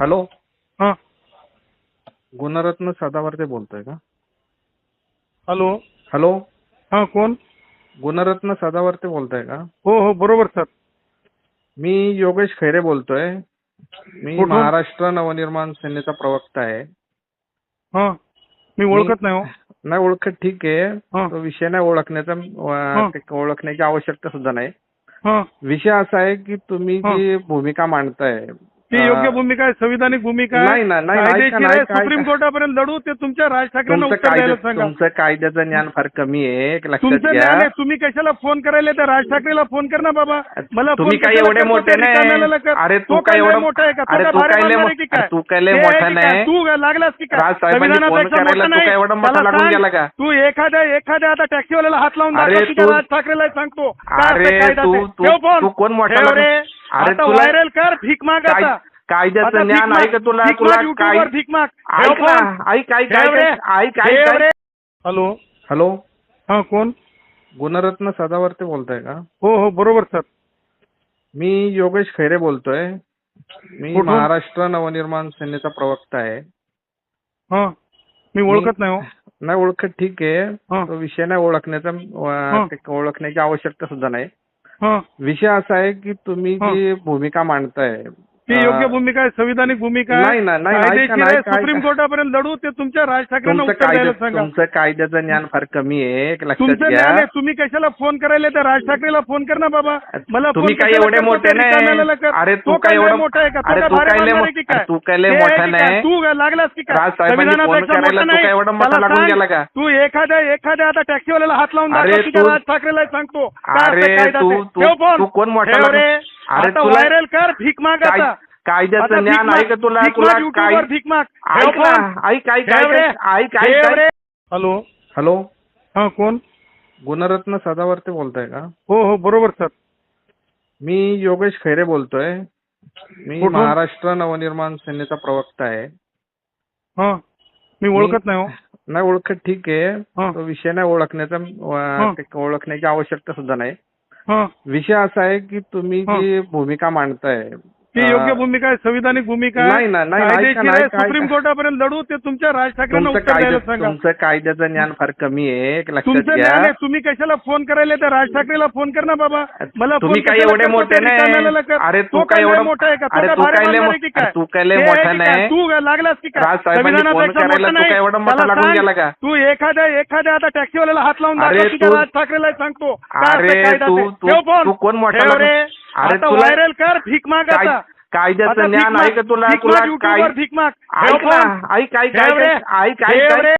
Hello? हां. गुणरत्न सदावर्ते बोलतोय का? हॅलो? हॅलो? हां कोण? गुणरत्न सदावर्ते बोलतोय का? हो हो बरोबर सर. मी योगेश खैरे बोलतोय. मी कुठून? महाराष्ट्र नवनिर्माण सेनेचा प्रवक्ता आहे. हां. मी ओळखत नाही हो. नाही ओळखत ठीक आहे. हां. तो विषय नाही ओळखण्याचा. अं, ते ओळखण्याची आवश्यकता सुद्धा नाही. हां. विषय असा आहे की तुम्ही. जी भूमिका मांडताय ती योग्य भूमिका आहे संविधानिक भूमिका आहे नाही ना, नाही, कायदेशीर ऐका ना, आहे. ऐका, सुप्रीम ऐका. कोर्टापर्यंत लढू ते तुमच्या राज ठाकरेंना तुमचं उत्तर द्यायला कायद्या सांगा तुमचं कायद्याचं ज्ञान फार कमी आहे एक लक्षात तुमचं घ्या ज्ञान आहे तुम्ही कशाला फोन करायला तर राज ठाकरेला फोन कर ना बाबा मला तुम्ही फोन काय कशाला एवढे करतो? मोठे त्या रिकाम्याला नाही कर. अरे तो तू काय लय एवढं मोठा आहे का तो अरे काय तू भारी काय लय मानणार आहे मोठा की काय तू काय लय हे मोठा आहे की काय? नाही तू लागलास की काय राज साहेबांनी फोन संविधानापेक्षा करायला मोठा तू काय नाही. एवढा मोठा त्याला लागून सांग, गेला का? तू एखाद्या एखाद्या आता टॅक्सीवाल्याला हात लावून अरे दाखव तू- राज ठाकरेला सांगतो काय अरे असं कायदा तू- ते. तू- ठेव फोन. तू कोण मोठा ठेव लागून- रे. अरे आता तुला- व्हायरल कर भीक माग काय- आता कायद्याचं आता ज्ञान माग. आहे का तुला भीक तुला माग YouTube वर काय भीक माग ठेव ऐक ना फोन. ऐक ऐक ठेव ऐक रे. ऐक ठेव ऐक रे. ऐक हॅलो हॅलो हा कोण गुणरत्न सदावर्ते बोलतोय का हो हो बरोबर सर मी योगेश खैरे बोलतोय मी कुठून? महाराष्ट्र नवनिर्माण सेनेचा प्रवक्ता आहे हा मी ओळखत नाही हो नाही ओळखत ठीक आहे हां. तो विषय नाही ओळखण्याचा. अं, ते ओळखण्याची आवश्यकता सुद्धा नाही विषय असा आहे की तुम्ही. जी भूमिका मांडताय ती योग्य भूमिका आहे संविधानिक भूमिका आहे नाही ना, नाही, ऐका कायदेशीर ना, आहे. ऐका, सुप्रीम. कोर्टापर्यंत लढू ते तुमच्या राज ठाकरेंना तुमचं उत्तर द्यायला कायद्या सांगा तुमचं कायद्याचं ज्ञान फार कमी आहे एक लक्षात तुमचं घ्या आहे तुम्ही कशाला फोन करायला तर राज ठाकरेला फोन कर ना बाबा मला तुम्ही काय कशाला एवढे करतो? मोठे त्या रिकाम्याला नाही कर. अरे तो तू काय एवढं मोठा आहे का तो अरे काय तू भारी काय लय मानणार आहे मोठा काय तू काय लय हे मोठा आहे की काय? नाही तू काय लागलास की काय राज साहेबांनी फोन संविधानापेक्षा करायला मोठा तू काय नाही. एवढा मोठा त्याला लागून सांग, गेला का? तू एखाद्या एखाद्या आता टॅक्सीवाल्याला हात लावून अरे दाखव की त्या तू- राज ठाकरेला सांगतो काय अरे कायदा तू- ते. तू- ठेव फोन. तू कोण मोठा ठेव लागून- रे. अरे आता तुला- व्हायरल कर भीक माग काय- आता आता कायद्याचं भीक ज्ञान माग. आहे का तुला भीक तुला माग, काय भीक माग ऐक ना. ऐक ऐक. ऐक ऐक. हॅलो हॅलो हा कोण गुणरत्न सदावर्ते बोलताय का हो हो बरोबर सर मी योगेश खैरे बोलतोय मी कुठून? महाराष्ट्र नवनिर्माण सेनेचा प्रवक्ता आहे हा मी ओळखत नाही हो नाही ओळखत ठीक आहे हां. तो विषय नाही ओळखण्याचा हां. ते ओळखण्याची आवश्यकता सुद्धा नाही हा विषय असा आहे की तुम्ही. जी भूमिका मांडताय ती योग्य भूमिका आहे संविधानिक भूमिका आहे नाही ना, नाही, कायदेशीर आहे. सुप्रीम. कोर्टापर्यंत लढू ते तुमच्या राज ठाकरेंना तुमचं उत्तर द्यायला कायद्या सांगा तुमचं कायद्याचं ज्ञान फार कमी आहे एक लक्षात तुमचं घ्या ज्ञान आहे तुम्ही कशाला फोन करायला तर राज ठाकरेला फोन कर ना बाबा मला तुम्ही काय कशाला एवढे करतो? मोठे कर. अरे तो तू काय लय एवढं मोठा आहे का तो अरे काय तू भारी काय लय मानणार आहे की मोठा काय तू काय लय हे आहे मोठा की काय? नाही तू काय लागलास की काय राज साहेबांनी फोन संविधानापेक्षा करायला मोठा तू काय नाही. एवढा मोठा त्याला लागून सांग, गेला का? तू एखाद्या एखाद्या आता टॅक्सीवाल्याला हात लावून अरे दाखव की त्या तू- राज ठाकरेला सांगतो काय अरे असं कायदा तू- ते. तू- ठेव फोन. तू कोण मोठा ठेव लागून- रे. अरे आता तुला- व्हायरल कर भीक माग काय- आता कायद्याचं आता भीक ज्ञान माग. आहे का तुला भीक तुला माग YouTube काय वर भीक माग ऐक ना. ऐक ऐक ऐक रे. ऐक ऐक ऐक.